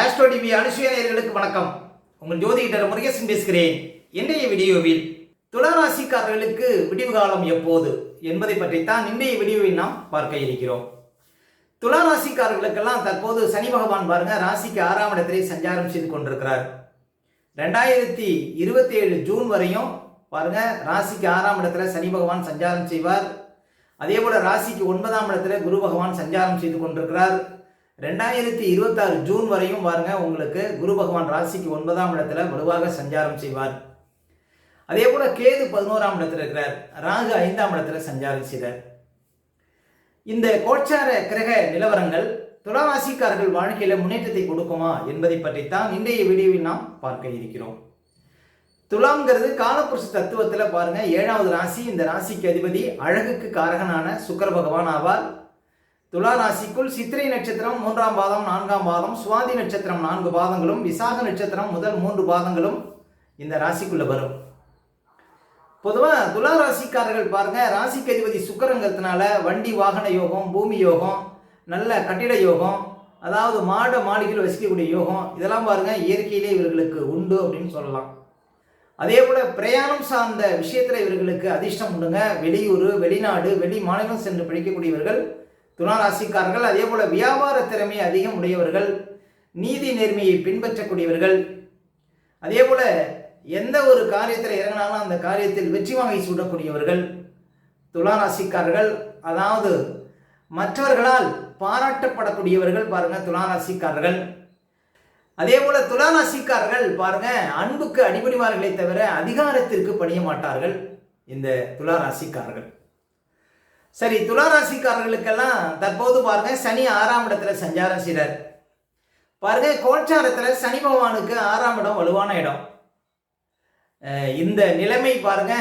Astro TV அனுசுயர்களுக்கு வணக்கம். உங்கள் ஜோதிடர் முருகேசன் பேசுகிறேன். இன்றைய வீடியோவில் துளராசிக்காரர்களுக்கு விடிவு காலம் எப்போது என்பதை பற்றித்தான் இன்றைய வீடியோவில் நாம் பார்க்க இருக்கிறோம். துளாராசிக்காரர்களுக்கெல்லாம் தற்போது சனி பகவான் பாருங்க ராசிக்கு ஆறாம் இடத்திலே சஞ்சாரம் செய்து கொண்டிருக்கிறார். ரெண்டாயிரத்தி இருபத்தி ஏழு ஜூன் வரையும் பாருங்க ராசிக்கு ஆறாம் இடத்துல சனி பகவான் சஞ்சாரம் செய்வார். அதே போல ராசிக்கு ஒன்பதாம் இடத்துல குரு பகவான் சஞ்சாரம் செய்து கொண்டிருக்கிறார். ரெண்டாயிரத்தி இருபத்தாறு ஜூன் வரையும் பாருங்க உங்களுக்கு குரு பகவான் ராசிக்கு ஒன்பதாம் இடத்துல வலுவாக சஞ்சாரம் செய்வார். அதே போல கேது பதினோராம் இடத்துல இருக்கிறார் ராகு ஐந்தாம் இடத்துல சஞ்சாரம் செய்தார். இந்த கோச்சார கிரக நிலவரங்கள் துளாராசிக்காரர்கள் வாழ்க்கையில முன்னேற்றத்தை கொடுக்குமா என்பதை பற்றித்தான் இன்றைய வீடியோவில் நாம் பார்க்க இருக்கிறோம். துலாம்ங்கிறது காலப்புருஷ தத்துவத்தில் பாருங்க ஏழாவது ராசி இந்த ராசிக்கு அதிபதி அழகுக்கு காரகனான சுக்கர பகவான் ஆவார். துலா ராசிக்குள் சித்திரை நட்சத்திரம் மூன்றாம் பாதம் நான்காம் பாதம் சுவாதி நட்சத்திரம் நான்கு பாதங்களும் விசாக நட்சத்திரம் முதல் மூன்று பாதங்களும் இந்த ராசிக்குள்ள வரும். பொதுவாக துலா ராசிக்காரர்கள் பாருங்க ராசிக்கு அதிபதி சுக்கரங்கிறதுனால வண்டி வாகன யோகம் பூமி யோகம் நல்ல கட்டிட யோகம் அதாவது மாட மாளிகையில் வசிக்கக்கூடிய யோகம் இதெல்லாம் பாருங்க இயற்கையிலே இவர்களுக்கு உண்டு அப்படின்னு சொல்லலாம். அதே போல பிரயாணம் சார்ந்த விஷயத்துல இவர்களுக்கு அதிர்ஷ்டம் உண்டுங்க. வெளியூர் வெளிநாடு வெளி மாநிலம் சென்று படிக்கக்கூடியவர்கள் துளாராசிக்காரர்கள் அதே போல வியாபார திறமை அதிகம் உடையவர்கள் நீதி நேர்மையை பின்பற்றக்கூடியவர்கள். அதே போல எந்த ஒரு காரியத்தில் இறங்கினாலும் அந்த காரியத்தில் வெற்றி வாங்கி சூடக்கூடியவர்கள் துளாராசிக்காரர்கள் அதாவது மற்றவர்களால் பாராட்டப்படக்கூடியவர்கள் பாருங்க துளாராசிக்காரர்கள். அதே போல துளாராசிக்காரர்கள் பாருங்க அன்புக்கு அடிபடிவார்களே தவிர அதிகாரத்திற்கு பணிய மாட்டார்கள். இந்த துளாராசிக்காரர்கள். சரி துளாராசிக்காரர்களுக்கெல்லாம் தற்போது பாருங்க சனி ஆறாம் இடத்துல சஞ்சாரம் செய்கிறார் பாருங்க கோட்சாரத்தில் சனி பகவானுக்கு ஆறாம் இடம் வலுவான இடம். இந்த நிலைமை பாருங்க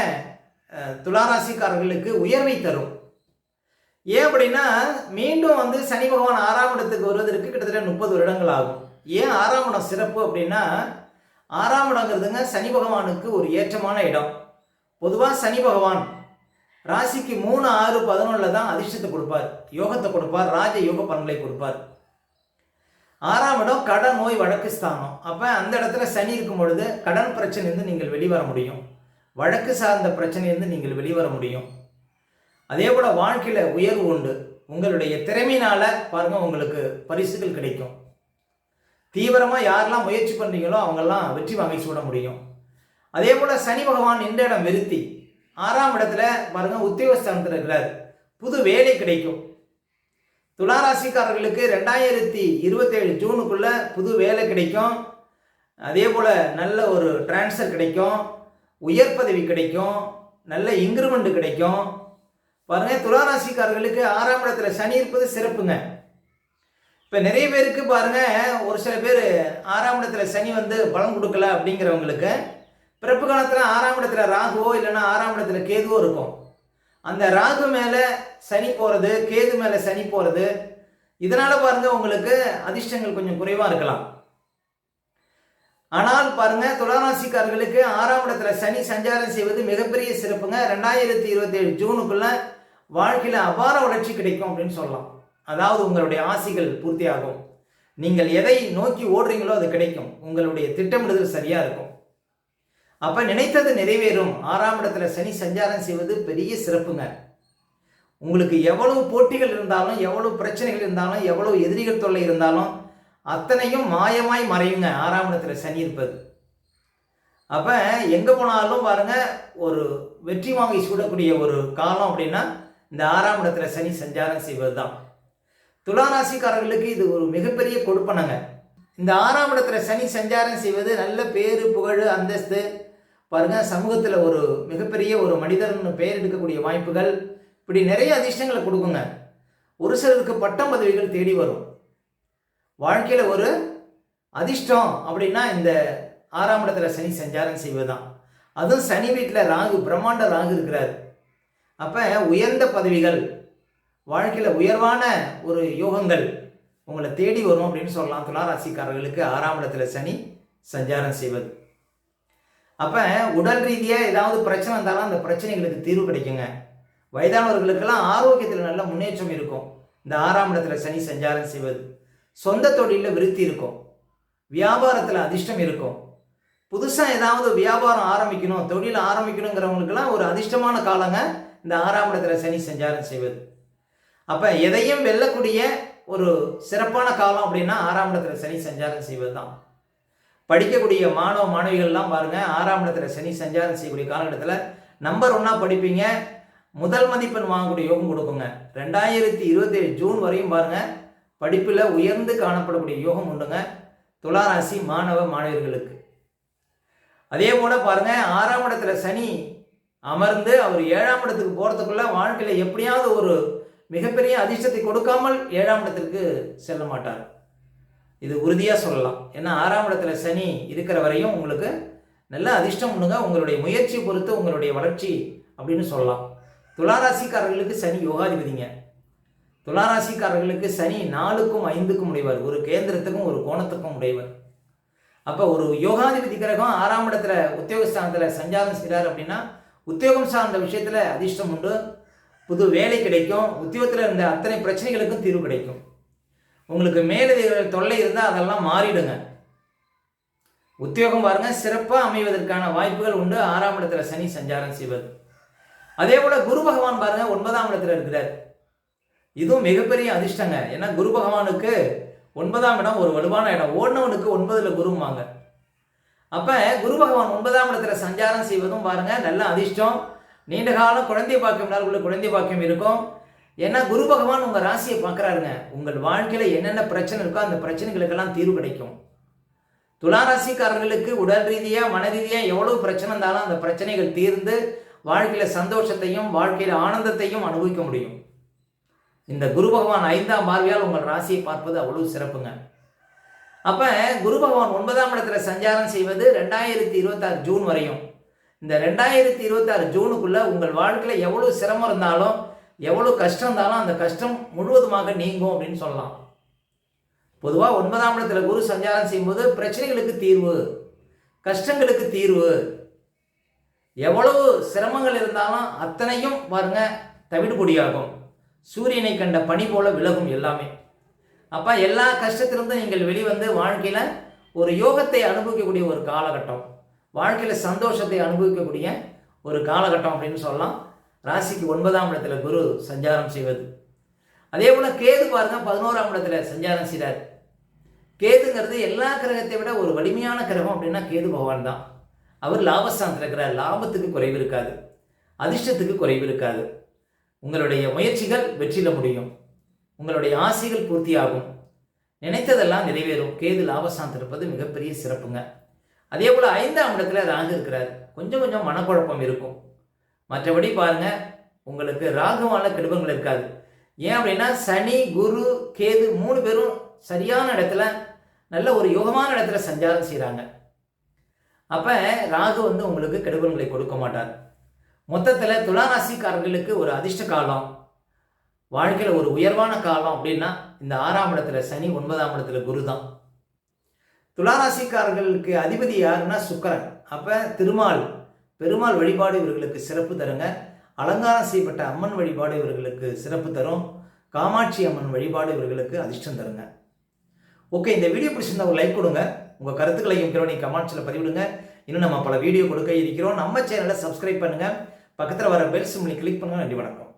துளாராசிக்காரர்களுக்கு உயர்வை தரும். ஏன் அப்படின்னா மீண்டும் வந்து சனி பகவான் ஆறாம் இடத்துக்கு வருவதற்கு கிட்டத்தட்ட முப்பது வருடங்கள் ஆகும். ஏன் ஆறாம் இடம் சிறப்பு அப்படின்னா ஆறாம் இடங்கிறதுங்க சனி பகவானுக்கு ஒரு ஏற்றமான இடம். பொதுவாக சனி பகவான் ராசிக்கு மூணு ஆறு பதினொன்றில் தான் அதிர்ஷ்டத்தை கொடுப்பார். யோகத்தை கொடுப்பார். ராஜ யோக பலன்களை கொடுப்பார். ஆறாம் இடம் கடன் நோய் வழக்கு ஸ்தானம். அப்போ அந்த இடத்துல சனி இருக்கும் பொழுது கடன் பிரச்சனையிலிருந்து நீங்கள் வெளிவர முடியும். வழக்கு சார்ந்த பிரச்சனையிலிருந்து நீங்கள் வெளிவர முடியும். அதே போல் வாழ்க்கையில் உயர்வு உண்டு. உங்களுடைய திறமையினால் பாருங்க உங்களுக்கு பரிசுகள் கிடைக்கும். தீவிரமாக யாரெல்லாம் முயற்சி பண்ணுறீங்களோ அவங்கெல்லாம் வெற்றி வாங்கி சூட முடியும். அதே போல் சனி பகவான் இந்த இடம் வெறுத்தி ஆறாம் இடத்துல பாருங்க உத்தியோகஸ்தானத்தில் இருக்கிறார் புது வேலை கிடைக்கும். துளாராசிக்காரர்களுக்கு ரெண்டாயிரத்தி இருபத்தேழு ஜூனுக்குள்ள புது வேலை கிடைக்கும். அதே போல் நல்ல ஒரு டிரான்ஸ்ஃபர் கிடைக்கும். உயர் பதவி கிடைக்கும். நல்ல இன்க்ரிமெண்ட் கிடைக்கும். பாருங்க துளாராசிக்காரர்களுக்கு ஆறாம் இடத்துல சனி இருப்பது சிறப்புங்க. இப்போ நிறைய பேருக்கு பாருங்க ஒரு சில பேர் ஆறாம் இடத்துல சனி வந்து பலன் கொடுக்கல அப்படிங்கிறவங்களுக்கு பிறப்பு காலத்தில் ஆறாம் இடத்துல ராகுவோ இல்லைன்னா ஆறாம் இடத்துல கேதுவோ இருக்கும். அந்த ராகு மேலே சனி போகிறது கேது மேலே சனி போகிறது இதனால் பாருங்க உங்களுக்கு அதிர்ஷ்டங்கள் கொஞ்சம் குறைவாக இருக்கலாம். ஆனால் பாருங்க துளாராசிக்காரர்களுக்கு ஆறாம் இடத்துல சனி சஞ்சாரம் செய்வது மிகப்பெரிய சிறப்புங்க. ரெண்டாயிரத்தி இருபத்தி ஏழு ஜூனுக்குள்ள வாழ்க்கையில் அபார வளர்ச்சி கிடைக்கும் அப்படின்னு சொல்லலாம். அதாவது உங்களுடைய ஆசைகள் பூர்த்தியாகும். நீங்கள் எதை நோக்கி ஓடுறீங்களோ அது கிடைக்கும். உங்களுடைய திட்டமிடுதல் சரியாக இருக்கும். அப்போ நினைத்தது நிறைவேறும். ஆறாம் இடத்துல சனி சஞ்சாரம் செய்வது பெரிய சிறப்புங்க. உங்களுக்கு எவ்வளவு போட்டிகள் இருந்தாலும் எவ்வளவு பிரச்சனைகள் இருந்தாலும் எவ்வளவு எதிரிகள் தொல்லை இருந்தாலும் அத்தனையும் மாயமாய் மறையுங்க. ஆறாம் இடத்துல சனி இருப்பது. அப்போ எங்கே போனாலும் பாருங்க ஒரு வெற்றி வாங்கி சூடக்கூடிய ஒரு காலம் அப்படின்னா இந்த ஆறாம் இடத்துல சனி சஞ்சாரம் செய்வது தான் துளாராசிக்காரர்களுக்கு இது ஒரு மிகப்பெரிய கொடுப்பனங்க. இந்த ஆறாம் இடத்துல சனி சஞ்சாரம் செய்வது நல்ல பேரு புகழ் அந்தஸ்து பாருங்க சமூகத்தில் ஒரு மிகப்பெரிய ஒரு மனிதர்னு பெயர் எடுக்கக்கூடிய வாய்ப்புகள் இப்படி நிறைய அதிர்ஷ்டங்களை கொடுக்குங்க. ஒரு சிலருக்கு பட்டம் பதவிகள் தேடி வரும். வாழ்க்கையில் ஒரு அதிர்ஷ்டம் அப்படின்னா இந்த ஆறாம் இடத்துல சனி சஞ்சாரம் செய்வதுதான். அதுவும் சனி வீட்டில் ராகு பிரம்மாண்ட ராகு இருக்கிறார். அப்போ உயர்ந்த பதவிகள் வாழ்க்கையில் உயர்வான ஒரு யோகங்கள் உங்களை தேடி வரும் அப்படின்னு சொல்லலாம். துளாராசிக்காரர்களுக்கு ஆறாம் இடத்துல சனி சஞ்சாரம் செய்வது. அப்போ உடல் ரீதியாக ஏதாவது பிரச்சனை இருந்தாலும் அந்த பிரச்சனைகளுக்கு தீர்வு கிடைக்குங்க. வயதானவர்களுக்கெல்லாம் ஆரோக்கியத்தில் நல்ல முன்னேற்றம் இருக்கும். இந்த ஆறாம் இடத்துல சனி சஞ்சாரம் செய்வது சொந்த தொழிலில் விருத்தி இருக்கும். வியாபாரத்தில் அதிர்ஷ்டம் இருக்கும். புதுசாக ஏதாவது வியாபாரம் ஆரம்பிக்கணும் தொழில் ஆரம்பிக்கணுங்கிறவங்களுக்கெல்லாம் ஒரு அதிர்ஷ்டமான காலங்க இந்த ஆறாம் இடத்துல சனி சஞ்சாரம் செய்வது. அப்போ எதையும் வெல்லக்கூடிய ஒரு சிறப்பான காலம் அப்படின்னா ஆறாம் இடத்துல சனி சஞ்சாரம் செய்வது தான் படிக்கக்கூடிய மாணவ மாணவிகள்லாம் பாருங்க ஆறாம் இடத்துல சனி சஞ்சாரம் செய்யக்கூடிய காலகட்டத்தில் நம்பர் ஒன்றா படிப்பீங்க. முதல் மதிப்பெண் வாங்கக்கூடிய யோகம் கொடுக்குங்க. ரெண்டாயிரத்தி இருபத்தேழு ஜூன் வரையும் பாருங்க படிப்பில் உயர்ந்து காணப்படக்கூடிய யோகம் உண்டுங்க. துளாராசி மாணவ மாணவர்களுக்கு அதே போல பாருங்க ஆறாம் இடத்துல சனி அமர்ந்து அவர் ஏழாம் இடத்துக்கு போகிறதுக்குள்ள வாழ்க்கையில் எப்படியாவது ஒரு மிகப்பெரிய அதிர்ஷ்டத்தை கொடுக்காமல் ஏழாம் இடத்திற்கு செல்ல மாட்டார். இது உறுதியாக சொல்லலாம். ஏன்னா ஆறாம் இடத்துல சனி இருக்கிற வரையும் உங்களுக்கு நல்ல அதிர்ஷ்டம் உண்டுங்க. உங்களுடைய முயற்சி பொறுத்து உங்களுடைய வளர்ச்சி அப்படின்னு சொல்லலாம். துளாராசிக்காரர்களுக்கு சனி யோகாதிபதிங்க. துளாராசிக்காரர்களுக்கு சனி நாலுக்கும் ஐந்துக்கும் உடையவர். ஒரு கேந்திரத்துக்கும் ஒரு கோணத்துக்கும் உடையவர். அப்போ ஒரு யோகாதிபதி கிரகம் ஆறாம் இடத்துல உத்தியோகஸ்தானத்தில் சஞ்சாரம் செய்கிறார் அப்படின்னா உத்தியோகம் சார்ந்த விஷயத்தில் அதிர்ஷ்டம் உண்டு. புது வேலை கிடைக்கும். உத்தியோகத்தில் இருந்த அத்தனை பிரச்சனைகளுக்கும் தீர்வு கிடைக்கும். உங்களுக்கு மேலதிகள் தொல்லை இருந்தால் அதெல்லாம் மாறிடுங்க. உத்தியோகம் பாருங்க சிறப்பாக அமைவதற்கான வாய்ப்புகள் உண்டு. ஆறாம் இடத்துல சனி சஞ்சாரம் செய்வது அதே போல குரு பகவான் பாருங்க ஒன்பதாம் இடத்துல இருக்கிறார். இதுவும் மிகப்பெரிய அதிர்ஷ்டங்க. ஏன்னா குரு பகவானுக்கு ஒன்பதாம் இடம் ஒரு வலுவான இடம். ஓடினவனுக்கு ஒன்பதுல குருவாங்க அப்ப குரு பகவான் ஒன்பதாம் இடத்துல சஞ்சாரம் செய்வதும் பாருங்க நல்ல அதிர்ஷ்டம். நீண்ட காலம் குழந்தை பாக்கியம் உள்ள குழந்தை பாக்கியம் இருக்கும். ஏன்னா குரு பகவான் உங்கள் ராசியை பார்க்குறாருங்க. உங்கள் வாழ்க்கையில் என்னென்ன பிரச்சனை இருக்கோ அந்த பிரச்சனைகளுக்கெல்லாம் தீர்வு கிடைக்கும். துளாராசிக்காரர்களுக்கு உடல் ரீதியாக மன ரீதியாக எவ்வளோ பிரச்சனை இருந்தாலும் அந்த பிரச்சனைகள் தீர்ந்து வாழ்க்கையில் சந்தோஷத்தையும் வாழ்க்கையில் ஆனந்தத்தையும் அனுபவிக்க முடியும். இந்த குரு பகவான் ஐந்தாம் பார்வையால் உங்கள் ராசியை பார்ப்பது அவ்வளவு சிறப்புங்க. அப்போ குரு பகவான் ஒன்பதாம் இடத்துல சஞ்சாரம் செய்வது ரெண்டாயிரத்தி இருபத்தாறு ஜூன் வரையும். இந்த ரெண்டாயிரத்தி இருபத்தாறு ஜூனுக்குள்ளே உங்கள் வாழ்க்கையில் எவ்வளோ சிரமம் இருந்தாலும் எவ்வளோ கஷ்டம் இருந்தாலும் அந்த கஷ்டம் முழுவதுமாக நீங்கும் அப்படின்னு சொல்லலாம். பொதுவாக ஒன்பதாம் இடத்துல குரு சஞ்சாரம் செய்யும்போது பிரச்சனைகளுக்கு தீர்வு கஷ்டங்களுக்கு தீர்வு. எவ்வளவு சிரமங்கள் இருந்தாலும் அத்தனையும் பாருங்க தவிடுபொடியாகும் சூரியனை கண்ட பனி போல விலகும் எல்லாமே. அப்போ எல்லா கஷ்டத்திலிருந்து நீங்கள் வெளிவந்து வாழ்க்கையில் ஒரு யோகத்தை அனுபவிக்கக்கூடிய ஒரு காலகட்டம் வாழ்க்கையில் சந்தோஷத்தை அனுபவிக்கக்கூடிய ஒரு காலகட்டம் அப்படின்னு சொல்லலாம். ராசிக்கு ஒன்பதாம் இடத்துல குரு சஞ்சாரம் செய்வது. அதே போல் கேது பாருங்க பதினோராம் இடத்துல சஞ்சாரம் செய்கிறார் கேதுங்கிறது எல்லா கிரகத்தை விட ஒரு வலிமையான கிரகம் அப்படின்னா கேது பகவான் தான். அவர் லாபஸ்தானத்தில் இருக்கிறார். லாபத்துக்கு குறைவு இருக்காது. அதிர்ஷ்டத்துக்கு குறைவு இருக்காது. உங்களுடைய முயற்சிகள் வெற்றியில் முடியும். உங்களுடைய ஆசைகள் பூர்த்தியாகும் நினைத்ததெல்லாம் நிறைவேறும். கேது லாபஸ்தானத்தில் இருப்பது மிகப்பெரிய சிறப்புங்க. அதே போல் ஐந்தாம் இடத்துல ராகு இருக்கிறார். கொஞ்சம் கொஞ்சம் மனக்குழப்பம் இருக்கும். மற்றபடி பாருங்க உங்களுக்கு ராகுவான கெடுபங்கள் இருக்காது. ஏன் அப்படின்னா சனி குரு கேது மூணு பேரும் சரியான இடத்துல நல்ல ஒரு யோகமான இடத்துல சஞ்சாரம் செய்கிறாங்க அப்போ ராகு வந்து உங்களுக்கு கெடுபங்களை கொடுக்க மாட்டார். மொத்தத்தில் துளாராசிக்காரர்களுக்கு ஒரு அதிர்ஷ்ட காலம் வாழ்க்கையில் ஒரு உயர்வான காலம் அப்படின்னா இந்த ஆறாம் இடத்துல சனி ஒன்பதாம் இடத்துல குரு தான். துளாராசிக்காரர்களுக்கு அதிபதி யாருன்னா சுக்கரன். அப்போ திருமால். பெருமாள் வழிபாடு இவர்களுக்கு சிறப்பு தருங்க. அலங்காரம் செய்யப்பட்ட அம்மன் வழிபாடு இவர்களுக்கு சிறப்பு தரும். காமாட்சி அம்மன் வழிபாடு இவர்களுக்கு அதிர்ஷ்டம் தருங்க. ஓகே இந்த வீடியோ பிடிச்சிருந்தா ஒரு லைக் கொடுங்க. உங்கள் கருத்துக்களையும் நீங்கள் கமெண்ட்ஸில் பதிவிடுங்க. இன்னும் நம்ம பல வீடியோ கொடுக்க இருக்கிறோம். நம்ம சேனலை சப்ஸ்கிரைப் பண்ணுங்கள் பக்கத்தில் வர பெல் சிம்லி கிளிக் பண்ணுங்கள் நன்றி வணக்கம்.